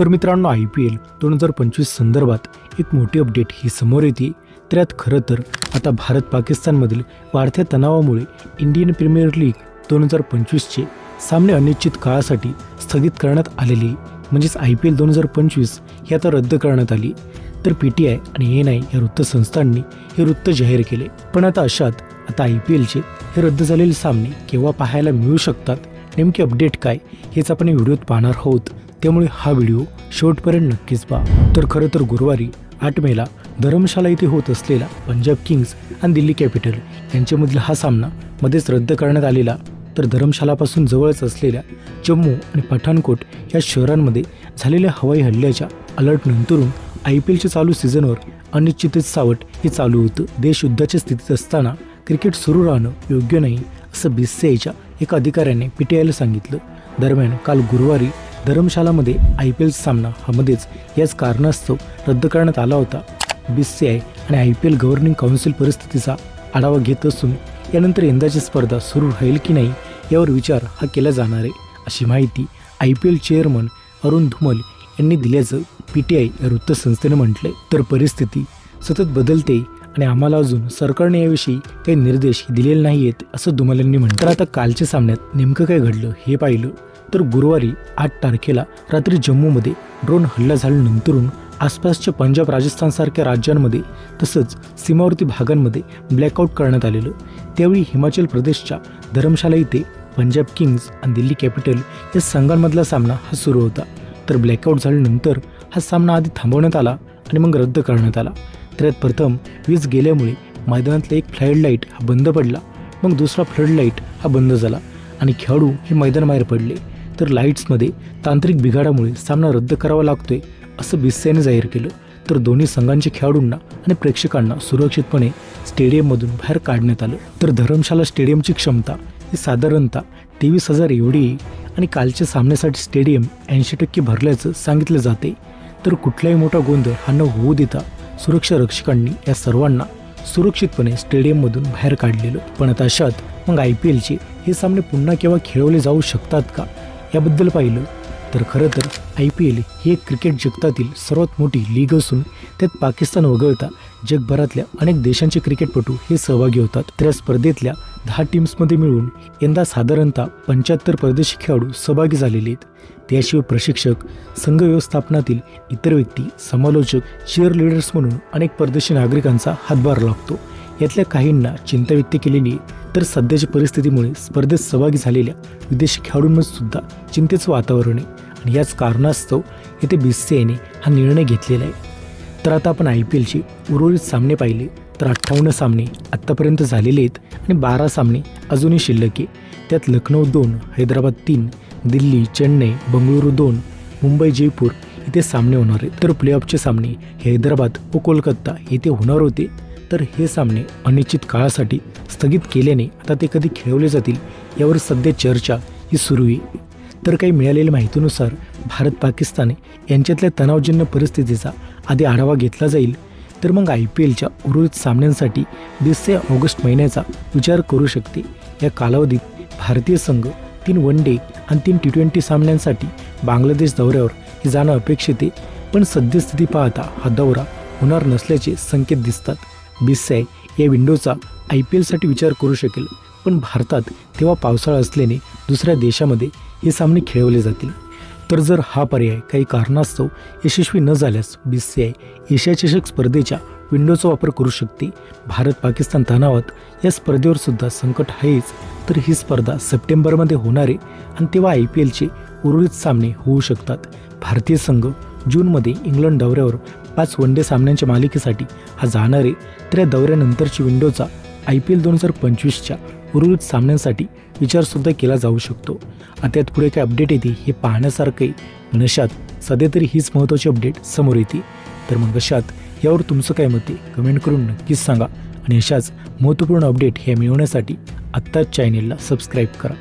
तर मित्रांनो I P L दोन हजार पंचवीस संदर्भात एक मोठी अपडेट ही समोर येते. तर यात खरं तर आता भारत पाकिस्तानमधील वाढत्या तणावामुळे इंडियन प्रीमियर लीग दोन हजार पंचवीसचे सामने अनिश्चित काळासाठी स्थगित करण्यात आलेली म्हणजेच आय पी एल दोन हजार पंचवीस ही आता रद्द करण्यात आली. तर पी टी आय आणि एन आय या वृत्तसंस्थांनी हे वृत्त जाहीर केले. पण आता अशात आता आय पी एलचे हे रद्द झालेले सामने केव्हा पाहायला मिळू शकतात? नेमकी अपडेट काय? हेच आपण व्हिडिओत पाहणार आहोत. त्यामुळे हा व्हिडिओ शेवटपर्यंत नक्कीच पहा. तर खरं तर गुरुवारी आठ मेला धरमशाला इथे होत असलेला पंजाब किंग्स आणि दिल्ली कॅपिटल यांच्यामधील हा सामना मध्येच रद्द करण्यात आलेला तर धरमशालापासून जवळच असलेल्या जम्मू आणि पठाणकोट या शहरांमध्ये झालेल्या हवाई हल्ल्याच्या अलर्टनंतरून आय पी एलच्या चालू सीझनवर अनिश्चितच सावट हे चालू होतं. देश युद्धाच्या स्थितीत असताना क्रिकेट सुरू राहणं योग्य नाही असं बी सी आयच्या एका अधिकाऱ्याने पी टी आयला सांगितलं. दरम्यान काल गुरुवारी धर्मशालामध्ये आय पी एल सामना हा मध्येच याच कारणास्तव रद्द करण्यात आला होता. बी सी आय आणि I P L governing council परिस्थितीचा आढावा घेत असून यानंतर यंदाची स्पर्धा सुरू राहील की नाही यावर विचार हा केला जाणार आहे अशी माहिती I P L chairman Arun Dhumal यांनी दिल्याचं पी टी आय या वृत्तसंस्थेनं म्हटलंय. तर परिस्थिती सतत बदलते आणि आम्हाला अजून सरकारने याविषयी काही निर्देश दिलेले नाही आहेत असं धुमल यांनी म्हटलं तर आता कालच्या सामन्यात नेमकं काय घडलं हे पाहिलं. तर गुरुवारी आठ तारखेला रात्री जम्मूमध्ये ड्रोन हल्ला झाल्यानंतरून आसपासच्या पंजाब राजस्थानसारख्या राज्यांमध्ये तसंच सीमावर्ती भागांमध्ये ब्लॅकआउट करण्यात आलेलं. त्यावेळी हिमाचल प्रदेशच्या धर्मशाला इथे पंजाब किंग्ज आणि दिल्ली कॅपिटल या संघांमधला सामना हा सुरू होता. तर ब्लॅकआउट झाल्यानंतर हा सामना आधी थांबवण्यात आला आणि मग रद्द करण्यात आला. तर यात प्रथम वीज गेल्यामुळे मैदानातला एक फ्लड लाइट हा बंद पडला. मग दुसरा फ्लड लाइट हा बंद झाला आणि खेळाडू हे मैदान बाहेर पडले. तर लाईट्समध्ये तांत्रिक बिघाडामुळे सामना रद्द करावा लागतोय असं बिस्सेने जाहीर केलं. तर दोन्ही संघांच्या खेळाडूंना आणि प्रेक्षकांना सुरक्षितपणे स्टेडियममधून बाहेर काढण्यात आलं. तर धर्मशाला स्टेडियमची क्षमता ही साधारणतः तेवीस हजार एवढी आणि कालच्या सामन्यासाठी स्टेडियम ऐंशी टक्के भरल्याचं सांगितलं जाते तर कुठलाही मोठा गोंधळ हा न होऊ देता सुरक्षा रक्षकांनी या सर्वांना सुरक्षितपणे स्टेडियममधून बाहेर काढलेलं. पण आता अशात मग आय पी एलचे हे सामने पुन्हा केव्हा खेळवले जाऊ शकतात का? याबद्दल पाहिलं तर खरं तर आय पी एल ही एक क्रिकेट जगतातील सर्वात मोठी लीग असून त्यात पाकिस्तान वगळता जगभरातल्या अनेक देशांचे क्रिकेटपटू हे सहभागी होतात. तर या स्पर्धेतल्या दहा टीम्समध्ये मिळून यंदा साधारणतः पंच्याहत्तर परदेशी खेळाडू सहभागी झालेले आहेत. त्याशिवाय प्रशिक्षक संघ व्यवस्थापनातील इतर व्यक्ती समालोचक चिअर लीडर्स म्हणून अनेक परदेशी नागरिकांचा हातभार लागतो. यातल्या काहींना चिंता व्यक्त केलेली तर सध्याच्या परिस्थितीमुळे स्पर्धेत सहभागी झालेल्या विदेशी खेळाडूंमध्ये सुद्धा चिंतेचं वातावरण आहे. आणि याच कारणास्तव येथे बी सी आयने हा निर्णय घेतलेला आहे. तर आता आपण आय पी एलचे उर्वरित सामने पाहिले तर अठ्ठावन्न सामने आत्तापर्यंत झालेले आहेत आणि बारा सामने अजूनही शिल्लक आहे. त्यात लखनौ दोन हैदराबाद तीन दिल्ली चेन्नई बंगळुरू दोन मुंबई जयपूर इथे सामने होणार आहेत. तर प्लेऑफचे सामने हैदराबाद व कोलकाता येथे होणार होते. तर हे सामने अनिश्चित काळासाठी स्थगित केल्याने आता ते कधी खेळवले जातील यावर सध्या चर्चा ही सुरू आहे. तर काही मिळालेल्या माहितीनुसार भारत पाकिस्तान यांच्यातल्या तणावजन्य परिस्थितीचा आधी आढावा घेतला जाईल. तर मग आय पी एलच्या उर्वरित सामन्यांसाठी वीस ते ऑगस्ट महिन्याचा विचार करू शकते. या कालावधीत भारतीय संघ तीन वन डे आणि तीन टी ट्वेंटी सामन्यांसाठी बांगलादेश दौऱ्यावर हे जाणं अपेक्षित आहे. पण सद्यस्थिती पाहता हा दौरा होणार नसल्याचे संकेत दिसतात. बिसाय या विंडोचा आय पी एलसाठी विचार करू शकेल. पण भारतात तेव्हा पावसाळा असल्याने दुसऱ्या देशामध्ये हे सामने खेळवले जातील. तर जर हा पर्याय काही कारणास्तव यशस्वी न झाल्यास बी सी आय एशिया चषक स्पर्धेच्या विंडोचा वापर करू शकते. भारत पाकिस्तान तणावात या स्पर्धेवर सुद्धा संकट आहेच. तर ही स्पर्धा सप्टेंबरमध्ये होणारे आणि तेव्हा आय पी एलचे उर्वरित सामने होऊ शकतात. भारतीय संघ जूनमध्ये इंग्लंड दौऱ्यावर पाच वन डे सामन्यांच्या मालिकेसाठी हा जाणार आहे. तर या दौऱ्यानंतरची विंडोचा आय पी एल दोन हजार पंचवीसच्या उर्वरित सामन्यांसाठी विचारसुद्धा केला जाऊ शकतो. आता यात पुढे काय अपडेट येते हे पाहण्यासारखं आहे. नशात सध्या तरी हीच महत्त्वाची अपडेट समोर येते. तर मग अशात यावर तुमचं काय मत आहे? कमेंट करून नक्कीच सांगा. आणि अशाच महत्त्वपूर्ण अपडेट हे मिळवण्यासाठी आत्ताच चॅनेलला सबस्क्राईब करा.